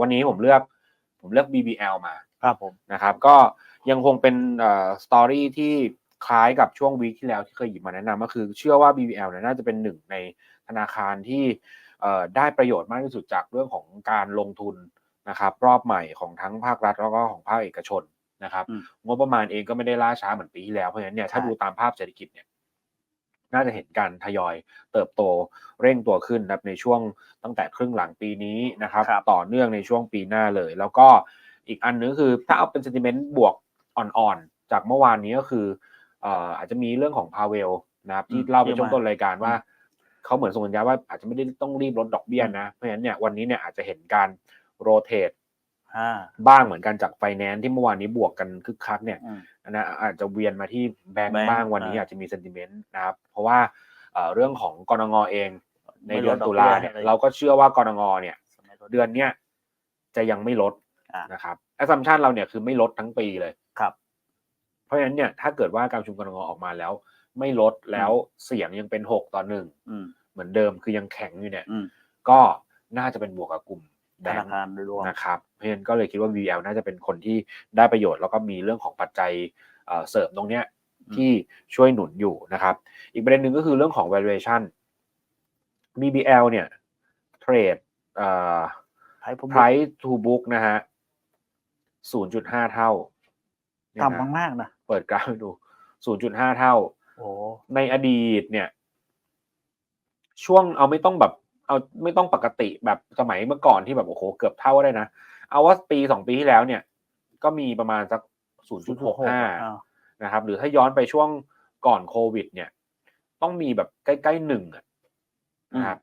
วันนี้ผมเลือกผมเลือก BBL มาครับผมนะครับ ก็ยังคงเป็นสตอรี่ที่คล้ายกับช่วงวีคที่แล้วที่เคยหยิบมาแนะนำก็คือเชื่อว่า BBL เนี่ยน่าจะเป็นหนึ่งในธนาคารที่เอ่อได้ประโยชน์มากที่สุดจากเรื่องของการลงทุนนะครับ รอบใหม่ของทั้งภาครัฐแล้วก็ของภาคเอกชนนะครับอืมงบประมาณเองก็ไม่ได้ล่าช้าเหมือนปีที่แล้วเพราะฉะนั้นเนี่ยถ้าใช่ดูตามภาพเศรษฐกิจเนี่ย น่าจะเห็นการทยอยเติบโตเร่งตัวขึ้นนะครับในช่วงตั้งแต่ครึ่งหลังปีนี้นะครับครับต่อเนื่องในช่วงปีหน้าเลย แล้วก็อีกอันนึงคือถ้าเอาเป็น sentiment บวกอ่อนๆ จากเมื่อวานนี้ก็คือเอ่ออาจจะมีเรื่องของพาเวลนะครับที่อืมเล่าไปที่ช่วงมาต้นรายการว่าเขาเหมือนส่งสัญญาณว่าอาจจะไม่ได้ต้องรีบลดดอกเบี้ยนะ เพราะฉะนั้นเนี่ยวันนี้เนี่ยอาจจะเห็นการโรเตทอ่า บ้างเหมือนกันจากไฟแนนซ์ที่เมื่อวานนี้บวกกันคึกคักเนี่ยอืมอันนะอาจจะเวียนมาที่แบงแบงก์ก์บ้างวันนี้อ่าอาจจะมีเซนติเมนต์นะครับเพราะว่าเอ่อเรื่องของกรงเอง ในไม่ลดเดือนตุลาเนี่ยดอกเบี้ยให้เลยเราก็เชื่อว่ากรงเนี่ย เดือนเนี้ยจะยังไม่ลดอ่านะครับแอสซัมชันเราเนี่ยคือไม่ลดทั้งปีเลยครับ เพราะฉะนั้นเนี่ยถ้าเกิดว่าการประชุมกรงออกมาแล้ว ไม่ลดแล้วเสียงยังเป็นหกต่อหนึ่งอืมเหมือนเดิมคือยังแข็งอยู่เนี่ยอืมก็น่าจะเป็นบวกกับกลุ่ม ธแบงนาก์คารโดยรวมนะครับเพราะฉะนั้นก็เลยคิดว่า VL น่าจะเป็นคนที่ได้ประโยชน์ แล้วก็มีเรื่องของปัจจัยเอ่อเสริมตรงเนี้ยอืมที่ช่วยหนุนอยู่นะครับ อีกประเด็นหนึ่งก็คือเรื่องของ valuation BBL เนี่ยเทรดเอ่อให้ผม price to book นะฮะ0.5เท่าเนี่ยนะต่ำมากๆนะเปิดกราฟให้ดู0.5เท่าโอ้ในอดีตเนี่ย ช่วงเอาไม่ต้องแบบ เอาไม่ต้องปกติแบบสมัยเมื่อก่อนที่แบบโอ้โหเกือบเท่าได้นะ เอาว่าปีสองปีที่แล้วเนี่ย ก็มีประมาณสัก0.65นะครับ หรือถ้าย้อนไปช่วงก่อนโควิด เนี่ย ต้องมีแบบใกล้ๆหนึ่งอะนะครับ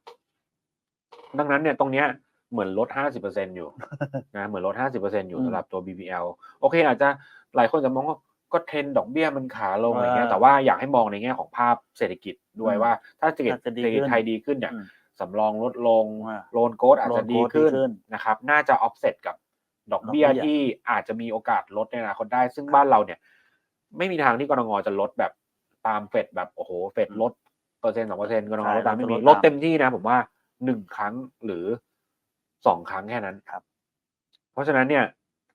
ดังนั้นเนี่ยตรงเนี้ยเหมือนลด50%อยู่นะเหมือนลด50%อยู่อืมสำหรับตัว BBL โอเค อาจจะหลายคนจะมองว่าก็เทรนด์ดอกเบี้ยมันขาลงอะไรเงี้ยอ่าแต่ว่าอยากให้มองในแง่ของภาพเศรษฐกิจด้วยอืมว่า ถ้าเศรษฐกิจน่าจะดีเศรษฐกิจขึ้นไทยดีขึ้นเนี่ยอืม สำรองลดลงอ่าโลนโกดอาจจะ loan ดี growth ขึ้นดีขึ้นนะครับ น่าจะออฟเซตกับดอกเบี้ยดอกเบี้ยที่อาจจะมีโอกาสลดในอนาคตได้ ซึ่งบ้านเราเนี่ย ไม่มีทางที่กรงจะลดแบบตามเฟดแบบโอ้โหเฟดลดเปอร์เซ็นต์สองเปอร์เซ็นต์กรงใช่ลดตามไม่มีลดตามลดเต็มที่นะ ผมว่าหนึ่งครั้งหรือสองครั้งแค่นั้นครับ เพราะฉะนั้นเนี่ย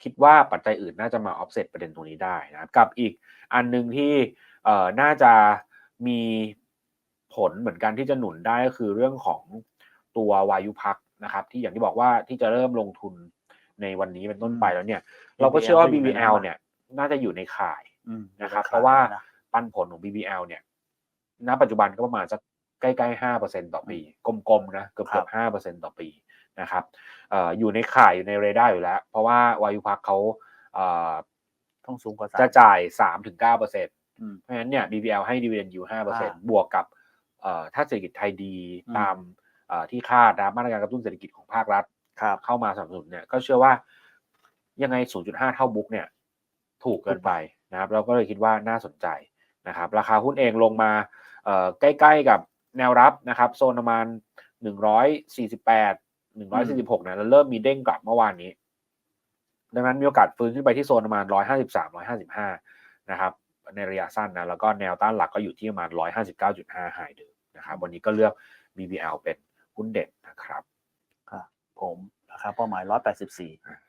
คิดว่าปัจจัยอื่นน่าจะมาออฟเซตประเด็นตรงนี้ได้นะครับกับอีกอันหนึ่งที่เอ่อน่าจะมี ผลเหมือนกันที่จะหนุนได้ก็คือเรื่องของตัววายุพักนะครับ ที่อย่างที่บอกว่าที่จะเริ่มลงทุนในวันนี้เป็นต้นไปแล้วเนี่ย เราก็เชื่อว่า BBL BBL เนี่ยน่าจะอยู่ในข่ายอืมนะครับขยเพราะว่านะปันผลของ BBL เนี่ย ณ ปัจจุบันก็ประมาณสักใกล้ๆห้าเปอร์เซ็นต่อปี กลมๆนะเกือบครัเกือบบห้าเปอร์เซ็นต่อปีนะครับเอ่ออยู่ในข่ายอยู่ในเรดาร์อยู่แล้ว เพราะว่าวายุพักเขาเอ่อต้องสูงกว่าสามจะจ่ายสามถึงเก้าเปอร์เซ็นต์อืมเพราะฉะนั้นเนี่ย BBL ให้ dividend yield ห้าเปอร์เซ็นต์อ่าบวกกับเอ่อ ถ้าเศรษฐกิจไทยดีอืมตามเอ่อที่คาดนะมาตรการกระตุ้นเศรษฐกิจของภาครัฐครับเข้ามาสนับสนุนเนี่ยก็เชื่อว่ายังไง 0.5 เท่าบุ๊กเนี่ย ถูกเกินไปนะครับ เราก็เลยคิดว่าน่าสนใจนะครับ ราคาหุ้นเองลงมาเอ่อใกล้ๆกับแนวรับนะครับ โซนประมาณ 148 146นะแล้วเริ่มมีเด้งกลับเมื่อวานนี้ ดังนั้นมีโอกาสฟื้นขึ้นไปที่โซนประมาณ 153 155 นะครับ ในระยะสั้นนะแล้วก็แนวต้านหลักก็อยู่ที่ประมาณ 159.5ไฮเดิม นะครับวันนี้ก็เลือก BBL เป็นหุ้นเด็ดนะครับ ผมนะคาเป้าหมาย 184